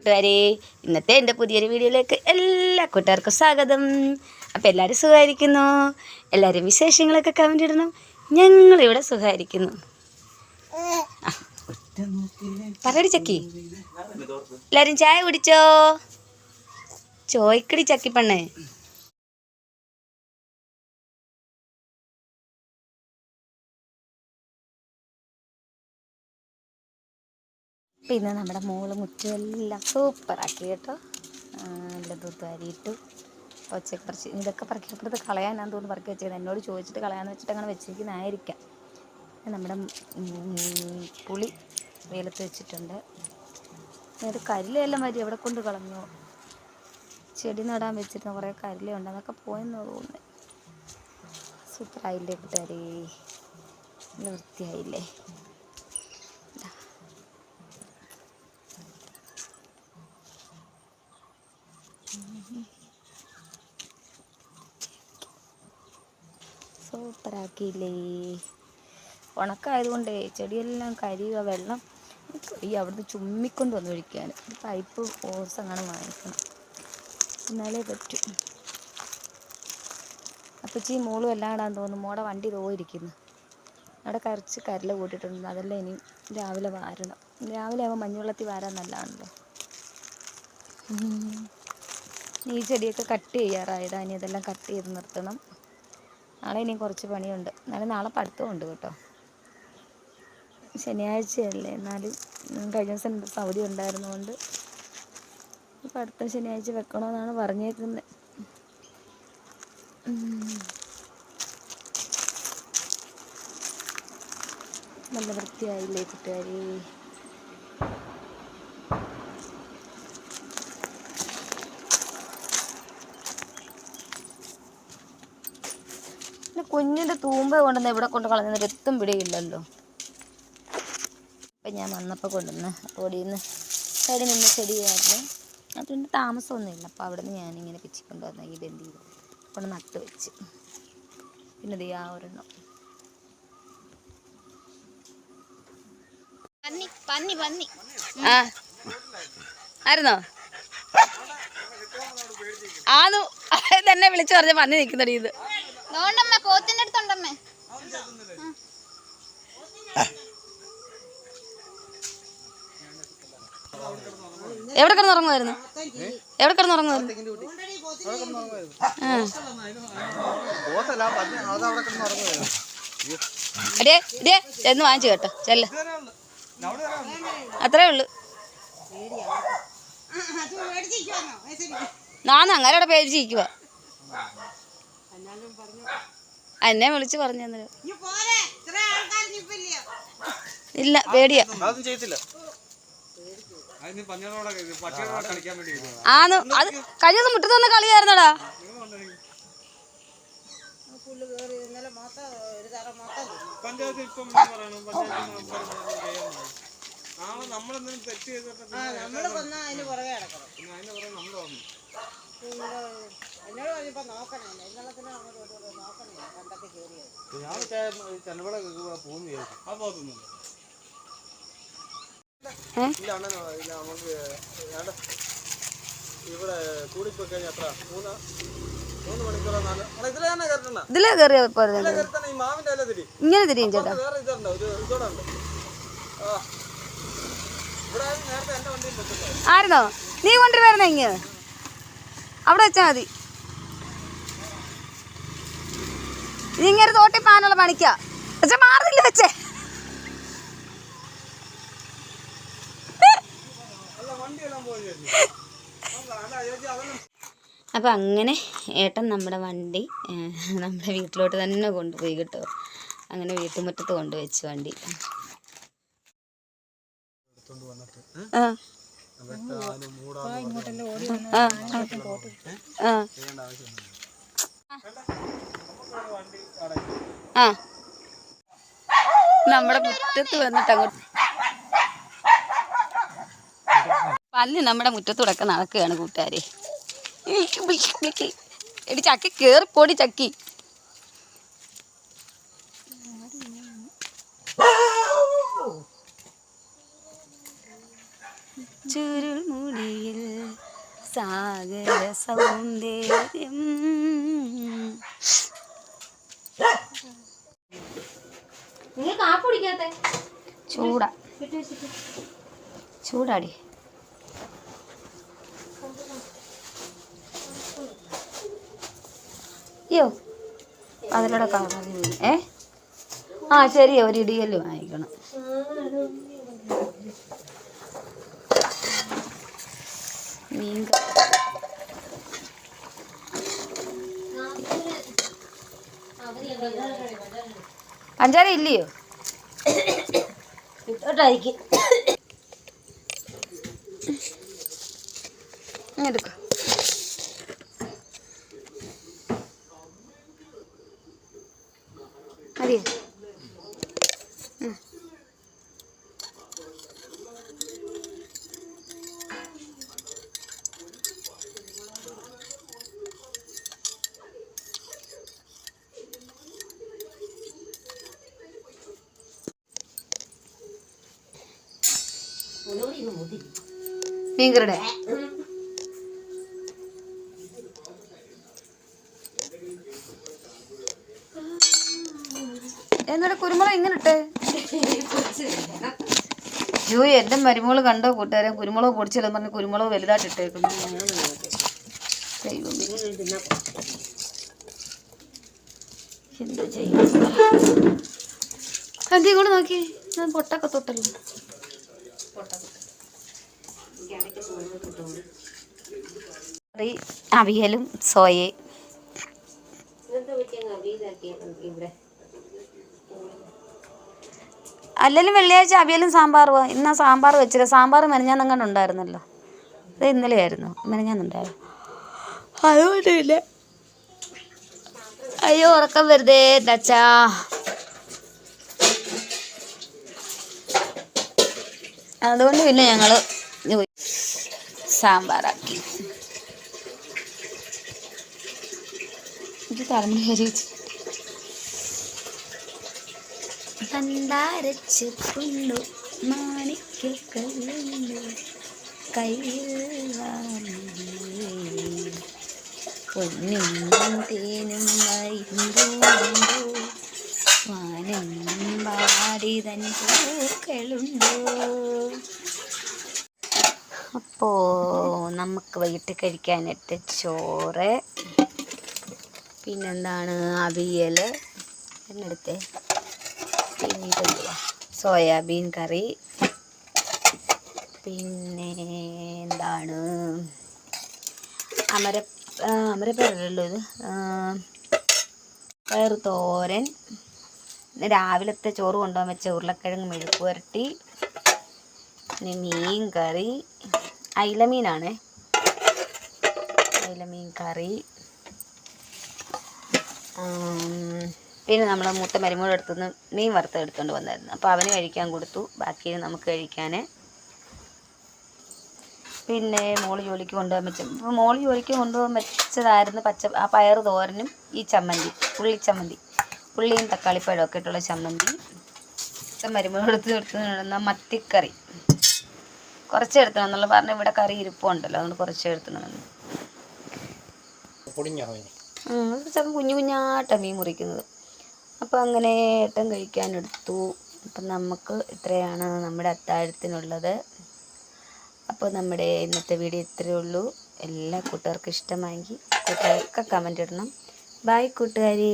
കൂട്ടുകാരെ ഇന്നത്തെ എന്റെ പുതിയൊരു വീഡിയോയിലേക്ക് എല്ലാ കൂട്ടുകാർക്കും സ്വാഗതം. അപ്പോൾ എല്ലാവരും സുഖമായിരിക്കുന്നു? എല്ലാവരും വിശേഷങ്ങളൊക്കെ കമന്റ് ഇടണം. ഞങ്ങളിവിടെ സുഖമായിരിക്കുന്നു. പറയടി ചക്കി. എല്ലാവരും ചായ കുടിച്ചോ? ചോയ്ക്കടി ചക്കി പെണ്ണേ പിന്നെ നമ്മുടെ മോൾ മുറ്റുമെല്ലാം സൂപ്പറാക്കി കേട്ടോ. നല്ല തൂത്തുവാരിയിട്ടു ഒച്ചയൊക്കെ പറിച്ച് ഇതൊക്കെ പറക്കി അപ്പുറത്ത് കളയാനാന്ന് തോന്നുന്നു പറക്കി വെച്ചേക്കുന്നത് എന്നോട് ചോദിച്ചിട്ട് കളയാന്ന് വെച്ചിട്ട് അങ്ങനെ വെച്ചിരിക്കുന്നതായിരിക്കാം നമ്മുടെ പുളി വെയിലത്ത് വെച്ചിട്ടുണ്ട്. അത് കരിലയെല്ലാം വരി എവിടെ കൊണ്ട് കളഞ്ഞു? ചെടി നടാൻ വെച്ചിരുന്ന കുറേ കരിലുണ്ട് അതൊക്കെ പോയെന്ന് തോന്നുന്നു. സൂപ്പറായില്ലേ കൂട്ടുകാരി? വൃത്തിയായില്ലേ? സൂപ്പറാക്കിയില്ലേ ഉണക്കായതുകൊണ്ടേ ചെടിയെല്ലാം കരിയുക വെള്ളം ഈ അവിടുന്ന് ചുമ്മിക്കൊണ്ട് വന്ന് ഒഴിക്കാൻ പൈപ്പ് ഓസ് അങ്ങനെ വാങ്ങിക്കണം. എന്നാലേ പറ്റൂ. അപ്പച്ചി മോളും എല്ലാം ഇടാൻ തോന്നുന്നു. മോടെ വണ്ടി തോയിരിക്കുന്നു അവിടെ കരച്ച് കരല കൂട്ടിയിട്ടുണ്ട്. അതെല്ലാം ഇനി രാവിലെ വാരണം. രാവിലെ ആകുമ്പോൾ മഞ്ഞുവെള്ളത്തിൽ വാരാൻ നല്ലതാണല്ലോ. ഈ ചെടിയൊക്കെ കട്ട് ചെയ്യാറായതാ ഇനി ഇതെല്ലാം കട്ട് ചെയ്ത് നിർത്തണം. നാളെ ഇനി കുറച്ച് പണിയുണ്ട്. എന്നാലും നാളെ പഠിത്തമുണ്ട് കേട്ടോ. ശനിയാഴ്ചയല്ലേ. എന്നാലും കഴിഞ്ഞ ദിവസം സൗദി ഉണ്ടായിരുന്നതുകൊണ്ട് ഇപ്പം അടുത്ത ശനിയാഴ്ച വെക്കണമെന്നാണ് പറഞ്ഞേക്കുന്നത്. നല്ല വൃത്തിയായില്ലേ കൂട്ടുകാരി. കുഞ്ഞിന്റെ തൂമ്പ കൊണ്ടുവന്ന് ഇവിടെ കൊണ്ട് കളഞ്ഞ രത്തും പിടിയില്ലല്ലോ. അപ്പം ഞാൻ വന്നപ്പോൾ കൊണ്ടുവന്ന് ഓടിയിൽ നിന്ന് സൈഡിൽ നിന്ന് ചെടിയായിരുന്നു. അതുകൊണ്ട് താമസമൊന്നുമില്ല. അപ്പോൾ അവിടെ നിന്ന് ഞാനിങ്ങനെ പിച്ചിക്കൊണ്ട് വന്ന ഈ ബന്തി കൊണ്ട് നട്ട് വെച്ച്. പിന്നെ ഇത് ആ ഒരെണ്ണം. പന്നി പന്നി പന്നി. ആ. ആയിരുന്നോ? ആന്നു. തന്നെ വിളിച്ചു പറഞ്ഞ പന്നി നിൽക്കുന്നടി ഇത് നോണ്ടമ്മ പോത്തിന്റെ അടുത്തുണ്ടമ്മേ. എവിടെ കിടന്നുറങ്ങുമായിരുന്നു? എവിടെ കിടന്നുറങ്ങുമായിരുന്നു? ചെന്ന് വാങ്ങിച്ചു കേട്ടോ. ചെല്ല. അത്രേ ഉള്ളു. നാന്ന് അങ്ങനെ പേടിച്ചിരിക്കുക എന്നെ വിളിച്ച് പറഞ്ഞു തന്നത് ഇല്ല പേടിയാ. ആന്ന് അത് കഴിഞ്ഞ ദിവസം മുറ്റത്ത് വന്ന കളിയായിരുന്നടാ. നമ്മളെന്തെങ്കിലും തെറ്റ് ചെയ്തിട്ട് പിന്നെ നമ്മൾ കൊന്നാ അതിന് പുറകെ കിടക്കണം അതിന് പുറകെ നമ്മൾ വന്നു. എന്നോട് പറഞ്ഞപ്പോ നോക്കണേ അങ്ങോട്ട് ഇങ്ങോട്ട് നോക്കണേ കണ്ടത്തി കയറിയത് ഞാൻ ചെന്നവിടെ പോകുന്നു ആ ഏ? ഇല്ല അണ്ണൻ ഇല്ല നമുക്ക് ഇവിടെ കൂടിപ്പോയി കഴിഞ്ഞാൽ എത്ര? മൂന്ന് മൂന്ന് മണിക്കൂറോ നാല് ഇതിലെ തന്നെ കയറണ്ട ഇതിലേ കയറിയ ഈ മാവിന്റെ അല്ല തിരി. ഇങ്ങനെ തിരിയും ചേട്ടാ. വേറെ ഇതുണ്ട് ഒരു ഇതോടെ ഉണ്ട്. ഇവിടെ നേരത്തെ എന്റെ വണ്ടിയിൽ ആയിരുന്നോ നീ കൊണ്ടുവരുന്ന ഇങ്ങ്? അവിടെ വെച്ചാൽ മതി നീ ഇങ്ങനെ തോട്ടി പാനുള്ള പണിക്കാ. മാറുന്നില്ല വെച്ചേ അല്ല വണ്ടിയെല്ലാം പോയി ചേച്ചി അല്ല ചേച്ചി അതൊന്നും അപ്പം അങ്ങനെ ഏട്ടൻ നമ്മുടെ വണ്ടി നമ്മുടെ വീട്ടിലോട്ട് തന്നെ കൊണ്ടുപോയി കേട്ടോ. അങ്ങനെ വീട്ടുമുറ്റത്ത് കൊണ്ടുവച്ചു വണ്ടി. ആ. ആ, ആ. നമ്മുടെ മുറ്റത്ത് വന്നിട്ട് അങ്ങോട്ട് പന്നി നമ്മുടെ മുറ്റത്തൂടൊക്കെ നടക്കുകയാണ് കൂട്ടുകാരെ. എടി ചക്കി കേറി പോടി ചക്കി ചുരുൾമുടിയിൽ സാഗര സൗന്ദര്യം ചൂടാ. ചൂടാടി. അയ്യോ അതിലൂടെ ഏ? ആ ശരി ഒരു ഇടിയൽ വാങ്ങിക്കണം. മീൻ ക- പഞ്ചാര ഇല്ലയോ ഇട്ടോട്ടായിരിക്കും. എടുക്ക മതിയോ? മീൻകറിയുടെ. എന്നിട്ട് കുരുമുളക് ഇങ്ങനെ ഇട്ടേ. ജൂ എന്റെ മരുമോൾ കണ്ടോ കൂട്ടുകാരൻ കുരുമുളക് പൊടിച്ചില്ലെന്ന് പറഞ്ഞ് കുരുമുളക് വലുതായിട്ട് ഇട്ടേക്കുന്നു. എന്താ ചെയ്യും? നോക്കി ഞാൻ പൊട്ടൊക്കെ തൊട്ടല്ലോ? കറി അവിയലും സോയയും അല്ലെങ്കിൽ അല്ലെങ്കിലും വെള്ളിയാഴ്ച അവിയലും സാമ്പാറുവാ ഇന്നാ സാമ്പാർ വെച്ചില്ല. സാമ്പാർ മെനഞ്ഞാന്നങ്ങാണ്ട് ഉണ്ടായിരുന്നല്ലോ. ഇത് ഇന്നലെ ആയിരുന്നു മെനഞ്ഞാന്നുണ്ടായിരുന്നു അതുകൊണ്ടില്ല അയ്യോ ഉറക്കം വെറുതെ ദച്ചാ അതുകൊണ്ട് പിന്നെ ഞങ്ങൾ സാമ്പാറാക്കി. ഇത് തലമുടി കൊണ്ടു കണ്ടാരച്ചുണ്ടു മാണിക്കല്ലുണ്ടു കയ്യിൽ പൊന്നും തേനും വൈകുണ്ടോ വാനം പാടിതൻ പൂക്കളുണ്ടോ. അപ്പോൾ നമുക്ക് വൈകിട്ട് കഴിക്കാനായിട്ട് ചോറ് പിന്നെന്താണ് അവിയൽ. എന്നെടുത്തേ. പിന്നെ ഇതെന്തുവാ? Soya bean curry. പിന്നെ എന്താണ്? അമര അമരപ്പയറല്ലോ ഇത്? പയർ തോരൻ രാവിലത്തെ ചോറ് കൊണ്ടുപോകാൻ വെച്ച ഉരുളക്കിഴങ്ങ് മെഴുക്ക് പുരട്ടി പിന്നെ മീൻ കറി. അയിലമീനാണേ അയിലമീൻ കറി. പിന്നെ നമ്മൾ മൂത്ത മരുമോടെ അടുത്തുനിന്ന് മീൻ വറുത്ത് എടുത്തുകൊണ്ട് വന്നായിരുന്നു. അപ്പോൾ അവന് കഴിക്കാൻ കൊടുത്തു. ബാക്കി നമുക്ക് കഴിക്കാൻ പിന്നെ മോൾ ജോലിക്ക് കൊണ്ടുപോകാൻ മെച്ചം അപ്പോൾ മോൾ ജോലിക്ക് കൊണ്ടുപോകാൻ വെച്ചതായിരുന്നു പച്ച ആ പയർ തോരനും ഈ ചമ്മന്തി ഉള്ളി ചമ്മന്തി. ഉള്ളിയും തക്കാളിപ്പഴം ഒക്കെ ഇട്ടുള്ള ചമ്മന്തി. മരുമകളെടുത്ത് എടുത്തുന്ന മത്തിക്കറി. കുറച്ച് എടുത്തണം എന്നുള്ള ഇവിടെ കറി ഇരിപ്പുണ്ടല്ലോ. അതുകൊണ്ട് കുറച്ച് എടുത്തണമെന്ന് പൊടിഞ്ഞോ ചിലപ്പോൾ കുഞ്ഞു കുഞ്ഞാട്ട മീൻ മുറിക്കുന്നത്. അപ്പോൾ അങ്ങനെ ഏട്ടൻ കഴിക്കാനെടുത്തു അപ്പം നമുക്ക് ഇത്രയാണ് നമ്മുടെ അത്താഴത്തിനുള്ളത്. അപ്പോൾ നമ്മുടെ ഇന്നത്തെ വീഡിയോ ഇത്രയേ ഉള്ളൂ. എല്ലാ കൂട്ടുകാർക്കും ഇഷ്ടമായെങ്കിൽ കൂട്ടുകാർക്ക് കമന്റ് ഇടണം. ബായ് കൂട്ടുകാരി.